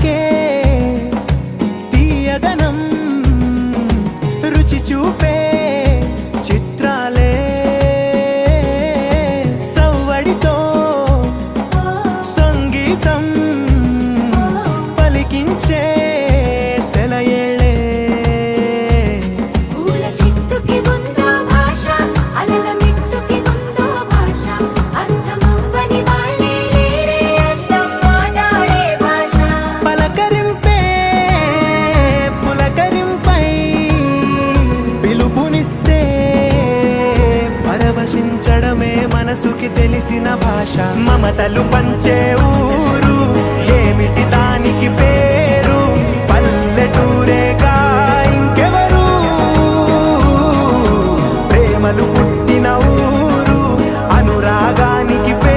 కన్నులకే తీయదనం రుచి చూపే మనసుకి తెలిసిన భాష మమతలు పంచే ఊరు. ఏమిటి దానికి పేరు? పల్లెటూరేగా ఇంకెవరు? ప్రేమలు పుట్టిన ఊరు. అనురాగానికి పేరు